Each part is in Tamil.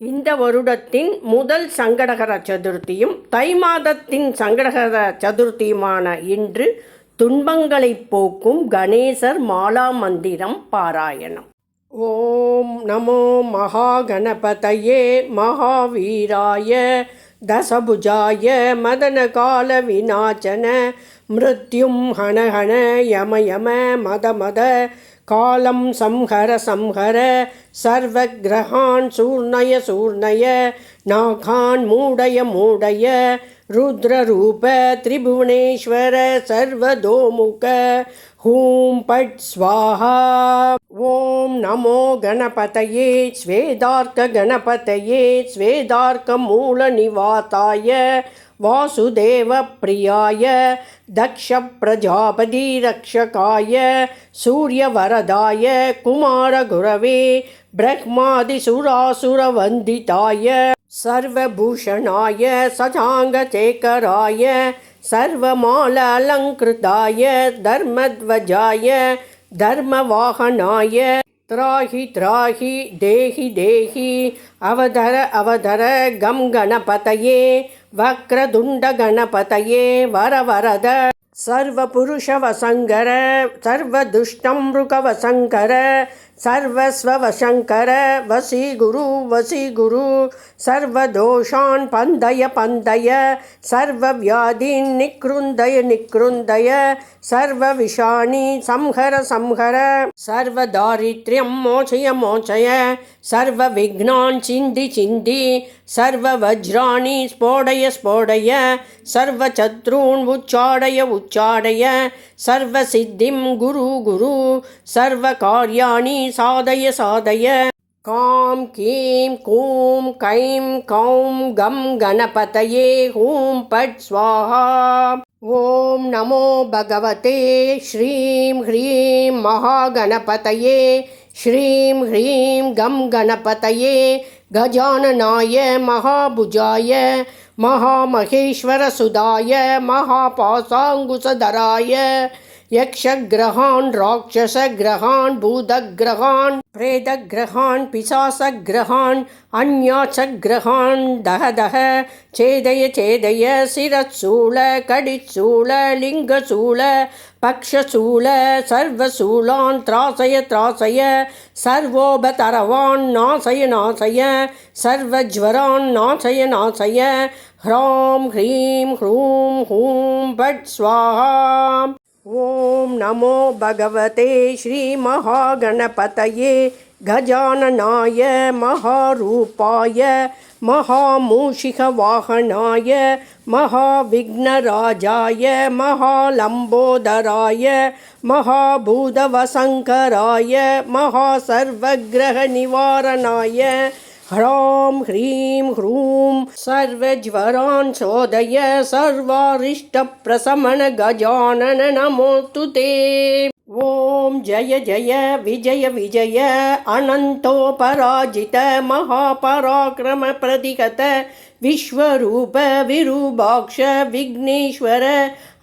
இந்த வருடத்தின் முதல் சங்கடகர சதுர்த்தியும் தை மாதத்தின் சங்கடகர சதுர்த்தியுமான இன்று துன்பங்களைப் போக்கும் கணேசர் மாலா மந்திரம் பாராயணம். ஓம் நமோ மகாகணபதையே மகாவீராய தசபுஜாய மதனகால விநாச்சன மிருத்யும் ஹணஹண யம யம மத மத காலம் சம்ஹர சம்ஹர சர்வகிரகான் சூர்ணய சூர்ணய நாகான் மூடய மூடய ருத்ரரூப திரிபுவனேஸ்வர சர்வதோமுக. ஹூம் பட் ஸ்வாஹா. ஓம் நமோ கணபதயே. ஸ்வேதார்க்க கணபதயே. ஸ்வேதார்க்க दक्षप्रजापतिरक्षकाय सूर्यवरदाय कुमारगुरवे ब्रह्मादिसुरासुरवन्दिताय सर्वभूषणाय सजाङ्गचेकराय सर्वमालालङ्कृताय धर्मध्वजाय धर्मवाहनाय திராகி திராகி தேகி தேகி அவதர அவதர கம் கணபதையே வக்ரதுண்ட கணபதையே வரவரத சர்வபுருஷவசங்கர சர்வதுஷ்டம் மிருகவசங்கர சர்வஸ்வவசங்கர வசி குரு வசி குரு சர்வதோஷான் பந்தய பந்தய. சர்வவியாதீன் நிக்ருந்தய நிக்ருந்தய. சர்வவிஷாணி சம்ஹர சம்ஹர. சர்வதாரித்யம் மோச்சய மோச்சய சர்வவிக்னான் சிந்தி சிந்தி. சர்வவஜ்ராணி ஸ்போடய ஸ்போடய. சர்வச்சத்ரூன் உச்சாடய உச்சாடய. சர்வசித்திம் குரு குரு. சர்வகாரியாணி साधय साधय कां कीं कूं कैं कौं गं गणपतये हूं पट् स्वाहा। ॐ नमो भगवते श्रीं ह्रीं महागणपतये श्रीं ह्रीं गं गणपतये गजाननाय महाभुजाय महामहेश्वरसुधाय महापासाङ्कुशधराय यक्षग्रहान् राक्षसग्रहान् भूतग्रहान् प्रेतग्रहान् पिशासग्रहान् अन्यासग्रहान् दह दह छेदय छेदय शिरःशूल कडिशूल लिङ्गशूल पक्षशूल सर्वशूलान् त्रासय त्रासय, सर्वोपतरवान् नाशय नाशय सर्वज्वरान् नाशय नाशय ह्रां ह्रीं ह्रूं हूँ भट् स्वाहा। ॐ नमो भगवते श्रीमहागणपतये गजाननाय महारूपाय महामूषिकवाहनाय महाविघ्नराजाय महालम्बोदराय महाभूतवसङ्कराय महासर्वग्रहनिवारणाय ह्रां ह्रीं ह्रूं सर्वज्वरान् शोधय सर्वारिष्टप्रशमन गजानन नमोऽस्तु ते ॐ जय जय विजय विजय अनन्तोपराजित महापराक्रमप्रतिगत विश्वरूप विरूपाक्ष विघ्नेश्वर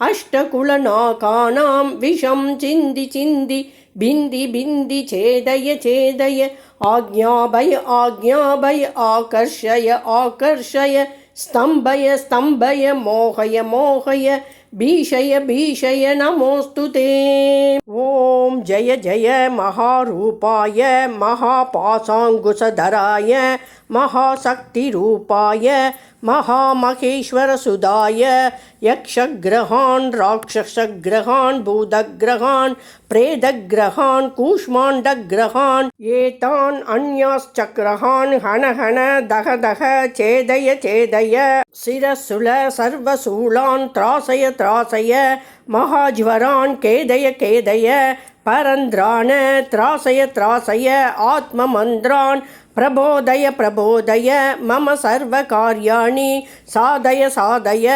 अष्टकुलनाकानां विषं चिन्धि चिन्धि बिन्दि बिन्दि छेदय छेदय आज्ञाभय आज्ञाभय आकर्षय आकर्षय स्तम्भय स्तम्भय मोहय मोहय भीषय भीषय नमोऽस्तु ते। ॐ जय जय महारूपाय महापासाङ्कुशधराय महाशक्तिरूपाय, महामहेश्वरसुधाय, यक्षग्रहान्, राक्षसग्रहान्, भूतग्रहान्, प्रेतग्रहान्, कूष्माण्डग्रहान्, एतान् अन्याश्चक्रहान्, हन हन, दह दह चेदय छेदय शिरशुल सर्वशूलान् त्रासय त्रासय, महाज्वरान् केदय केदय, परन्द्रान् त्रासय त्रासय आत्ममन्त्रान् प्रबोधय प्रबोधय, मम सर्वकार्याणि साधय साधय,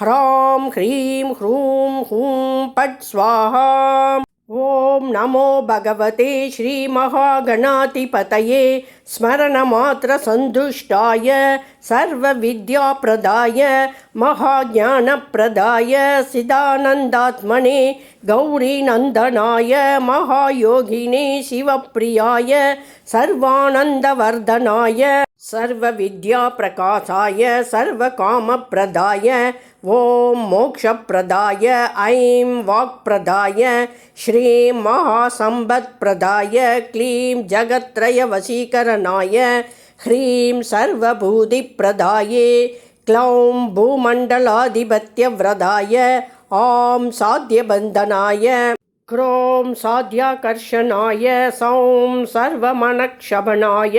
ह्रां, ह्रीं, ह्रूं, हूँ, पट् स्वाहा। ॐ नमो भगवते श्रीमहागणाधिपतये स्मरणमात्रसन्तुष्टाय सर्वविद्याप्रदाय महाज्ञानप्रदाय सिदानन्दात्मने गौरीनन्दनाय महायोगिने शिवप्रियाय सर्वानन्दवर्धनाय सर्वविद्याप्रकाशाय सर्वकामप्रदाय ஓம் மோக்ஷப்பிரதாய ஐம் வாக்பிரதாய ஸ்ரீம் மகாசம்பத் பிரதாய க்ளீம் ஜகத்ரய வசீகரனாய ஹ்ரீம் சர்வபூதி பிரதாயே க்ளௌம் பூமண்டலாதிபத்திய விரதாய ஆம் சாத்தியபந்தனாய क्रों साध्याकर्षणाय सौं सर्वमनक्षपणाय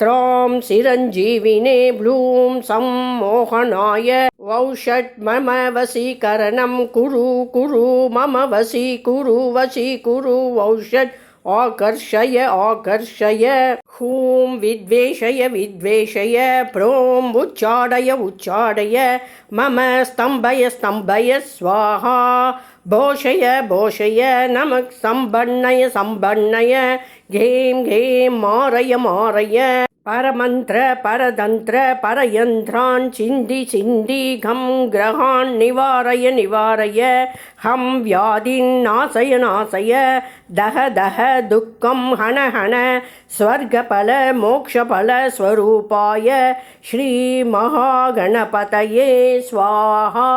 त्रां चिरञ्जीविने ब्लूं सम्मोहनाय। वौषट् मम वशीकरणं कुरु कुरु मम वशीकुरु वशीकुरु वौषट् आकर्षय आकर्षय। हूं विद्वेषय विद्वेषय प्रों उच्चाडय उच्चाडय मम स्तम्भय स्तम्भय स्वाहा போஷய போஷய நமக் சம்பண்ணய சம்பண்ணய கேம் கேம் மாறய மாறய. பரமந்திர பரதந்திர பரயந்திரான் சிந்தி சிந்தி கம் கிரகான் நிவாரய நிவாரய. ஹம் வியாதின் நாசய நாசய. தக தக துக்கம் ஹன ஹன. ஸ்வர்கபல மோக்ஷபல ஸ்வரூபாய. ஸ்ரீ மகாகணபதயே ஸ்வாஹா.